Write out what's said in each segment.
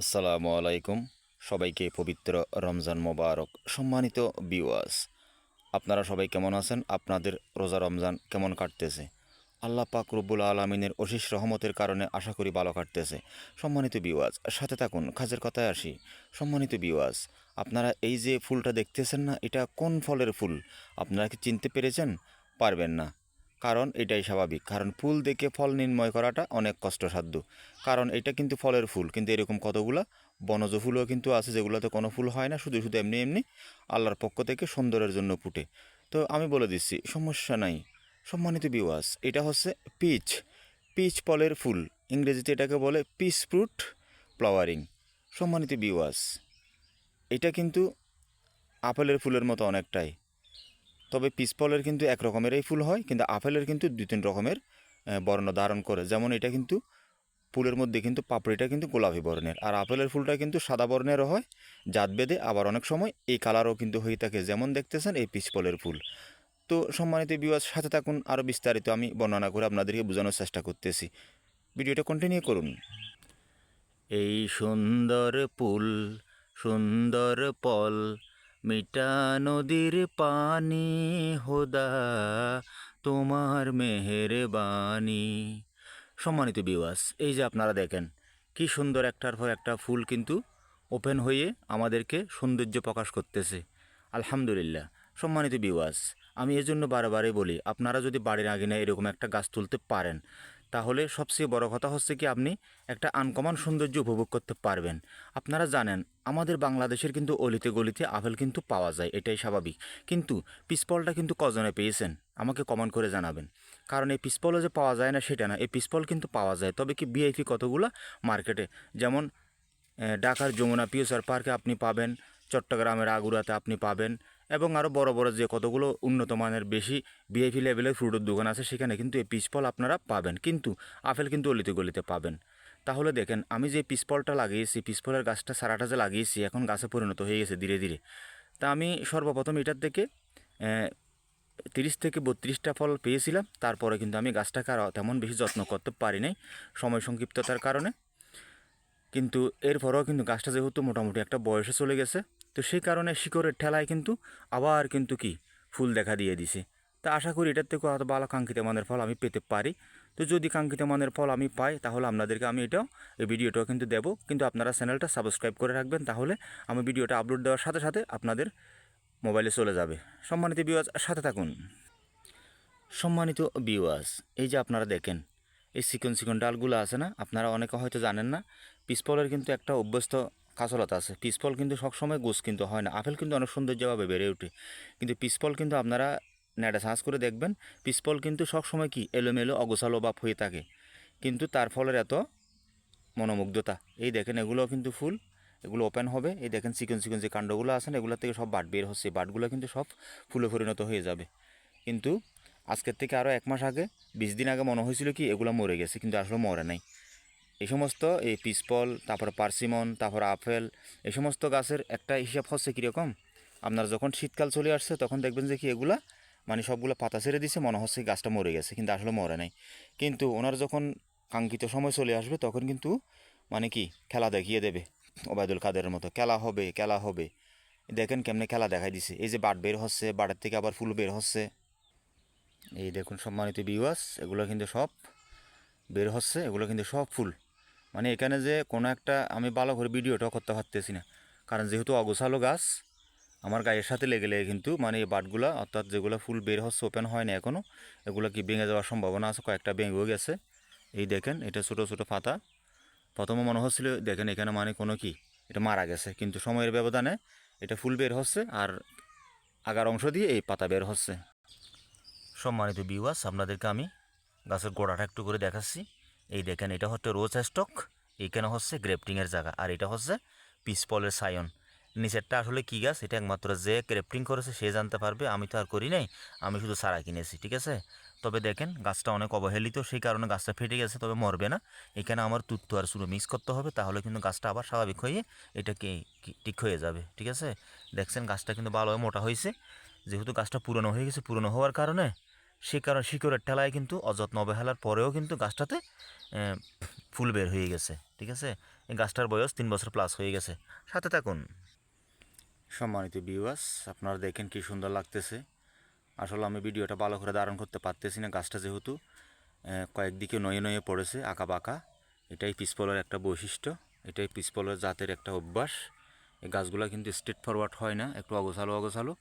আসসালামু আলাইকুম। সবাইকে পবিত্র রমজান মোবারক সম্মানিত বিওয়াস আপনারা সবাই কেমন আছেন? আপনাদের রোজা রমজান কেমন কাটতেছে? আল্লাহ পাক রব্বুল আলমিনের অশিস রহমতের কারণে আশা করি ভালো কাটতেছে। সম্মানিত বিওয়াজ সাথে থাকুন, খাজের কথায় আসি। সম্মানিত বিওয়াজ আপনারা এই যে ফুলটা দেখতেছেন না, এটা কোন ফলের ফুল? আপনারা কি চিনতে পেরেছেন? পারবেন না। কারণ এটাই স্বাভাবিক। কারণ ফুল দেখে ফল নির্ণয় করাটা অনেক কষ্টসাধ্য। কারণ এটা কিন্তু ফলের ফুল, কিন্তু এরকম কতগুলা? বনজ ফুলও কিন্তু আছে যেগুলোতে কোনো ফুল হয় না, শুধু শুধু এমনি এমনি আল্লাহর পক্ষ থেকে সুন্দরের জন্য ফুটে। তো আমি বলে দিচ্ছি, সমস্যা নাই। সম্মানিত বিওয়াস এটা হচ্ছে পিচ পিচ ফলের ফুল, ইংরেজিতে এটাকে বলে পিচ ফ্রুট ফ্লাওয়ারিং সম্মানিত বিওয়াস এটা কিন্তু আপেলের ফুলের মতো অনেকটাই। তবে পিসপলের কিন্তু এক রকমেরই ফুল হয়, কিন্তু আপেলের কিন্তু দুই তিন রকমের বর্ণ ধারণ করে। যেমন এটা কিন্তু ফুলের মধ্যে কিন্তু পাপড়িটা কিন্তু গোলাপি বর্ণের, আর আপেলের ফুলটা কিন্তু সাদা বর্ণেরও হয়, জাত বেদে আবার অনেক সময় এই কালারও কিন্তু হয়ে থাকে। যেমন দেখতেছেন এই পিসপলের ফুল। তো সম্মানিত বিবাস সাথে থাকুন, আরও বিস্তারিত আমি বর্ণনা করে আপনাদেরকে বোঝানোর চেষ্টা করতেছি। ভিডিওটা কন্টিনিউ করুন। এই সুন্দর ফুল, সুন্দর পল মিটা নদীর পানি, হোদা তোমার মেহেরবানি। সম্মানিত বিওয়াস এই যে আপনারা দেখেন, কি সুন্দর একটার পর একটা ফুল কিন্তু ওপেন হয়ে আমাদেরকে সৌন্দর্য প্রকাশ করতেছে। আলহামদুলিল্লাহ। সম্মানিত বিওয়াস আমি এজন্য বারবারই বলি, আপনারা যদি বাড়ির আঙিনে এরকম একটা গাছ তুলতে পারেন তাহলে সবচেয়ে বড় কথা হচ্ছে কি আপনি একটা আনকমন সৌন্দর্য উপভোগ করতে পারবেন। আপনারা জানেন, আমাদের বাংলাদেশের কিন্তু অলিতে গলিতে আপেল কিন্তু পাওয়া যায়, এটাই স্বাভাবিক। কিন্তু পিসপলটা কিন্তু কজনে পেয়েছেন? আমাকে কমেন্ট করে জানাবেন। কারণ এই পিসপলও যে পাওয়া যায় না, সেটা না। এই পিসপল কিন্তু পাওয়া যায়। তবে কি বিআইপি কতগুলো? মার্কেটে। যেমন ঢাকার যমুনা পিওসার পার্কে আপনি পাবেন, চট্টগ্রামের আগুরাতে আপনি পাবেন এবং আরও বড় বড় যে কতগুলো উন্নত মানের বেশি ভিআইপি লেভেলের ফ্রুটের দোকান আছে, সেখানে কিন্তু এই পিসফল আপনারা পাবেন। কিন্তু আপেল কিন্তু অলিতে গলিতে পাবেন। তাহলে দেখেন, আমি যে পিসফলটা লাগিয়েছি পিসফলের গাছটা সারাটা যে লাগিয়েছি, এখন গাছে পরিণত হয়ে গেছে ধীরে ধীরে। তা আমি সর্বপ্রথম এটার থেকে তিরিশ থেকে বত্রিশটা ফল পেয়েছিলাম। তারপরে কিন্তু আমি গাছটাকে আর তেমন বেশি যত্ন করতে পারি নাই সময় সংক্ষিপ্ততার কারণে। কিন্তু এরপরেও কিন্তু গাছটা যেহেতু মোটামুটি একটা বয়সে চলে গেছে, তো সেই কারণে শিকড়ের ঠেলায় কিন্তু আবার কিন্তু কি ফুল দেখা দিয়ে দিছে। তা আশা করি এটার থেকে হয়তো ভালো কাঙ্ক্ষিত মানের ফল আমি পেতে পারি। তো যদি কাঙ্ক্ষিত মানের ফল আমি পাই, তাহলে আপনাদেরকে আমি এটাও, এই ভিডিওটাও কিন্তু দেবো। কিন্তু আপনারা চ্যানেলটা সাবস্ক্রাইব করে রাখবেন, তাহলে আমি ভিডিওটা আপলোড দেওয়ার সাথে সাথে আপনাদের মোবাইলে চলে যাবে। সম্মানিত বিওয়াজ সাথে থাকুন। সম্মানিত বিওয়াজ এই যে আপনারা দেখেন এই চিকন চিকন ডালগুলো আছে না, আপনারা অনেকে হয়তো জানেন না পিসপলের কিন্তু একটা অভ্যস্ত কাঁচলতা আছে। পিসপল কিন্তু সবসময় গোস কিন্তু হয় না, আপেল কিন্তু অনেক সৌন্দর্যভাবে বেড়ে ওঠে। কিন্তু পিসপল কিন্তু আপনারা নেটে সার্চ করে দেখবেন পিসপল কিন্তু সবসময় কি এলোমেলো অগোছালো বাপ হয়ে থাকে। কিন্তু তার ফলের এত মনোমুগ্ধতা। এই দেখেন এগুলো কিন্তু ফুল, এগুলো ওপেন হবে। এই দেখেন চিকন চিকন যে কাণ্ডগুলো আছে না, এগুলো থেকে সব বাট বের হচ্ছে বাটগুলো কিন্তু সব ফুলে পরিণত হয়ে যাবে। কিন্তু আজকের থেকে আরও এক মাস আগে, বিশ দিন আগে মনে হয়েছিল কি, এগুলো মরে গেছে, কিন্তু আসলে মরে নাই। এই সমস্ত এই পিসপল, তারপর পার্সিমন, তারপর আপেল, এই সমস্ত গাছের একটা হিসাব হচ্ছে কীরকম? আপনার যখন শীতকাল চলে আসছে, তখন দেখবেন যে কি এগুলা মানে সবগুলো পাতা ছেড়ে দিছে, মনে হচ্ছে গাছটা মরে গেছে, কিন্তু আসলে মরে নাই। কিন্তু ওনার যখন কাঙ্ক্ষিত সময় চলে আসবে, তখন কিন্তু মানে কি, খেলা দেখিয়ে দেবে, ওবায়দুল কাদেরের মতো, খেলা হবে খেলা হবে। দেখেন কেমনে খেলা দেখাই দিছে। এই যে বাট বের হচ্ছে, বাটের থেকে আবার ফুল বের হচ্ছে। এই দেখুন সম্মানিত বিওয়াস এগুলো কিন্তু সব বের হচ্ছে, এগুলো কিন্তু সব ফুল। মানে এখানে যে কোনো একটা আমি ভালো করে ভিডিওটাও করতে পারতেছি না। কারণ যেহেতু অগোছালো গাছ, আমার গায়ের সাথে লেগে লেগে কিন্তু মানে এই বাটগুলা অর্থাৎ যেগুলো ফুল বের হচ্ছে ওপেন হয় না এখনও এগুলো কি ভেঙে যাওয়ার সম্ভাবনা আছে? কয়েকটা ভেঙেও গেছে। এই দেখেন, এটা ছোটো ছোটো পাতা। প্রথমে মনে হচ্ছিল, দেখেন এখানে মানে কোনো কি, এটা মারা গেছে। কিন্তু সময়ের ব্যবধানে এটা ফুল বের হচ্ছে আর আগার অংশ দিয়ে এই পাতা বের হচ্ছে। সম্মানিত বিওয়াস আপনাদেরকে আমি গাছের গোড়াটা একটু করে দেখাচ্ছি। এই দেখেন, এটা হচ্ছে রোজ স্টক এইখানে হচ্ছে গ্রেফটিংয়ের জায়গা, আর এটা হচ্ছে পিসপলের সায়ন। নিচেরটা আসলে কী গাছ? এটা একমাত্র যে গ্রেফটিং করেছে, সে জানতে পারবে, আমি তো আর করি নাই, আমি শুধু সারা কিনেছি, ঠিক আছে? তবে দেখেন, গাছটা অনেক অবহেলিত, সেই কারণে গাছটা ফেটে গেছে, তবে মরবে না। এখানে আমার তুত্তু আর শুরু মিক্স করতে হবে, তাহলে কিন্তু গাছটা আবার স্বাভাবিক হয়ে এটা কি- ঠিক হয়ে যাবে, ঠিক আছে? দেখছেন, গাছটা কিন্তু ভালোভাবে মোটা হয়েছে। যেহেতু গাছটা পুরনো হয়ে গেছে, পুরনো হওয়ার কারণে সে কারণে শিকড়ের ঠেলায় কিন্তু অযত্ন অবহেলার পরেও কিন্তু গাছটাতে ফুল বের হয়ে গেছে, ঠিক আছে? এই গাছটার বয়স তিন বছর প্লাস হয়ে গেছে। সাথে থাকুন। সম্মানিত বিওয়াস আপনারা দেখেন কি সুন্দর লাগতেছে। আসলে আমি ভিডিওটা ভালো করে ধারণ করতে পারতেছি না, গাছটা যেহেতু কয়েকদিকে নয়ে নয়ে পড়েছে, আঁকা বাঁকা। এটাই পিসপলের একটা বৈশিষ্ট্য, এটাই পিসপলের জাতের একটা অভ্যাস। এই গাছগুলো কিন্তু স্ট্রেট ফরওয়ার্ড হয় না, একটু অগোছালো অগোছালো,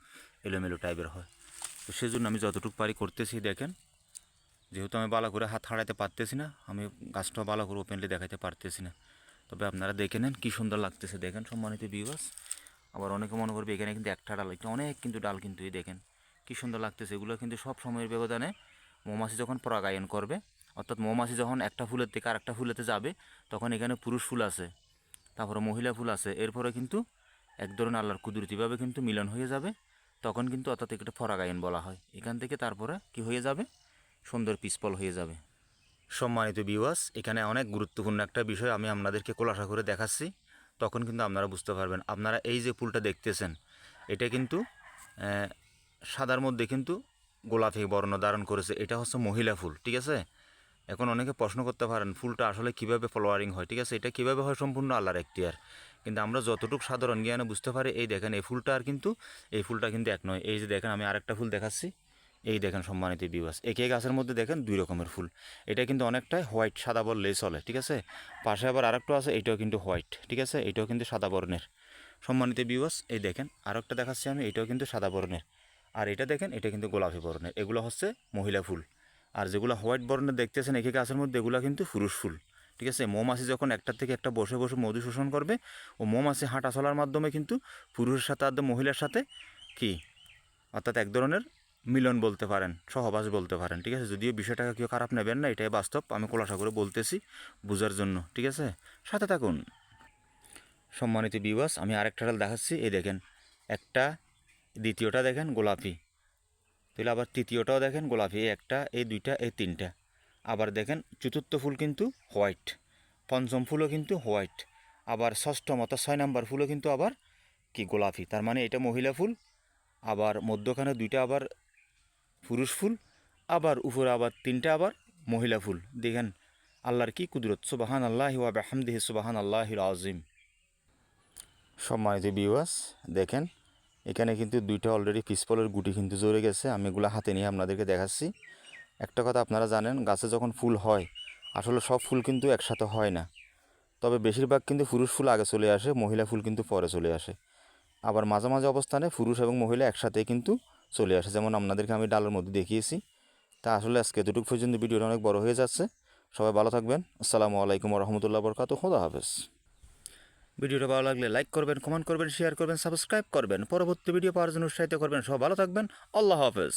এলোমেলো টাইপের হয়। তো সেজন্য আমি যতটুকু পারি করতেছি, দেখেন। যেহেতু আমি ভালো করে হাত হারাইতে পারতেছি না, আমি গাছটা ভালো করে ওপেনলি দেখাইতে পারতেছি না। তবে আপনারা দেখে নেন কী সুন্দর লাগতেছে, দেখেন সম্মানিত বিবাস আবার অনেকে মনে করবে এখানে কিন্তু একটা ডাল এটা অনেক কিন্তু ডাল কিন্তু এই দেখেন, কী সুন্দর লাগতেছে। এগুলো কিন্তু সব সময়ের ব্যবধানে মৌমাছি যখন পরাগায়ন করবে, অর্থাৎ মৌমাছি যখন একটা ফুলের থেকে আরেকটা ফুলেতে যাবে, তখন এখানে পুরুষ ফুল আছে, তারপরে মহিলা ফুল আছে। এরপরে কিন্তু এক ধরনের আল্লাহর কুদরতিভাবে কিন্তু মিলন হয়ে যাবে। তখন কিন্তু অর্থাৎ একটা ফরাগায়ন বলা হয়। এখান থেকে তারপরে কি হয়ে যাবে? সুন্দর পিসপল হয়ে যাবে। সম্মানিত বিওয়াস এখানে অনেক গুরুত্বপূর্ণ একটা বিষয় আমি আপনাদেরকে খোলাসা করে দেখাচ্ছি। তখন কিন্তু আপনারা বুঝতে পারবেন। আপনারা এই যে ফুলটা দেখতেছেন, এটা কিন্তু সাদার মধ্যে কিন্তু গোলাপি বর্ণ ধারণ করেছে। এটা হচ্ছে মহিলা ফুল, ঠিক আছে? এখন অনেকে প্রশ্ন করতে পারেন, ফুলটা আসলে কীভাবে ফলোয়ারিং হয়? ঠিক আছে, এটা কীভাবে হয় সম্পূর্ণ আল্লাহর এখতিয়ার। কিন্তু আমরা যতটুকু সাধারণ জ্ঞানে বুঝতে পারি, এই দেখেন, এই ফুলটা আর কিন্তু, এই ফুলটা কিন্তু এক নয়। এই যে দেখেন, আমি আরেকটা ফুল দেখাচ্ছি। এই দেখেন সম্মানিত বিবাস একে গাছের মধ্যে দেখেন দুই রকমের ফুল। এটা কিন্তু অনেকটাই হোয়াইট সাদা বললেই চলে, ঠিক আছে? পাশে আবার আরেকটা আছে, এটাও কিন্তু হোয়াইট ঠিক আছে? এটাও কিন্তু সাদা বর্ণের। সম্মানিত বিবাস এই দেখেন, আরেকটা দেখাচ্ছি আমি, এটাও কিন্তু সাদা বর্ণের। আর এটা দেখেন, এটা কিন্তু গোলাপি বর্ণের। এগুলো হচ্ছে মহিলা ফুল। আর যেগুলো হোয়াইট বর্ণের দেখতেছেন একে গাছের মধ্যে, এগুলো কিন্তু পুরুষ ফুল ঠিক আছে? মৌমাছি যখন একটার থেকে একটা বসে বসে মধু শোষণ করবে, ও মৌমাছি হাঁটা চলার মাধ্যমে কিন্তু পুরুষের সাথে আর মহিলার সাথে কি? অর্থাৎ এক ধরনের মিলন বলতে পারেন, সহবাস বলতে পারেন, ঠিক আছে? যদিও বিষয়টাকে কেউ খারাপ নেবেন না, এটাই বাস্তব। আমি খোলাসা করে বলতেছি বোঝার জন্য, ঠিক আছে? সাথে থাকুন। সম্মানিত বিবাস আমি আরেকটা ডাল দেখাচ্ছি। এই দেখেন, একটা, দ্বিতীয়টা দেখেন, গোলাপি। তাহলে আবার তৃতীয়টাও দেখেন, গোলাপি একটা, এই দুইটা, এই তিনটা। আবার দেখেন, চতুর্থ ফুল কিন্তু হোয়াইট, পঞ্চম ফুলও কিন্তু হোয়াইট, আবার ষষ্ঠম অর্থাৎ ছয় নাম্বার ফুলও কিন্তু আবার কি গোলাপি, তার মানে এটা মহিলা ফুল, আবার মধ্যখানে দুইটা আবার পুরুষ ফুল, আবার উপরে আবার তিনটা আবার মহিলা ফুল। দেখেন, আল্লাহর কি কুদরত সুবাহান আল্লাহ ওয়াবাহামদিহি সুবাহান আল্লাহির আজিম সম্মানিত বিওয়াস দেখেন এখানে কিন্তু দুইটা অলরেডি পিসপলের গুটি কিন্তু জড়ে গেছে, আমি এগুলো হাতে নিয়ে আপনাদেরকে দেখাচ্ছি। একটা কথা আপনারা জানেন, গাছে যখন ফুল হয়, আসলে সব ফুল কিন্তু একসাথে হয় না। তবে বেশিরভাগ কিন্তু পুরুষ ফুল আগে চলে আসে, মহিলা ফুল কিন্তু পরে চলে আসে। আবার মাঝে মাঝে অবস্থানে পুরুষ এবং মহিলা একসাথে কিন্তু চলে আসে, যেমন আপনাদেরকে আমি ডালের মধ্যে দেখিয়েছি। তা আসলে আজকে এতটুকু পর্যন্ত ভিডিওটা অনেক বড় হয়ে যাচ্ছে। সবাই ভালো থাকবেন। আসসালামু আলাইকুম রহমতুল্লাহ বরকাত খোদা হাফেজ। ভিডিওটা ভালো লাগলে লাইক করবেন কমেন্ট করবেন শেয়ার করবেন সাবস্ক্রাইব করবেন। পরবর্তী ভিডিও পাওয়ার জন্য উৎসাহিত করবেন। সব ভালো থাকবেন। আল্লাহ হাফেজ।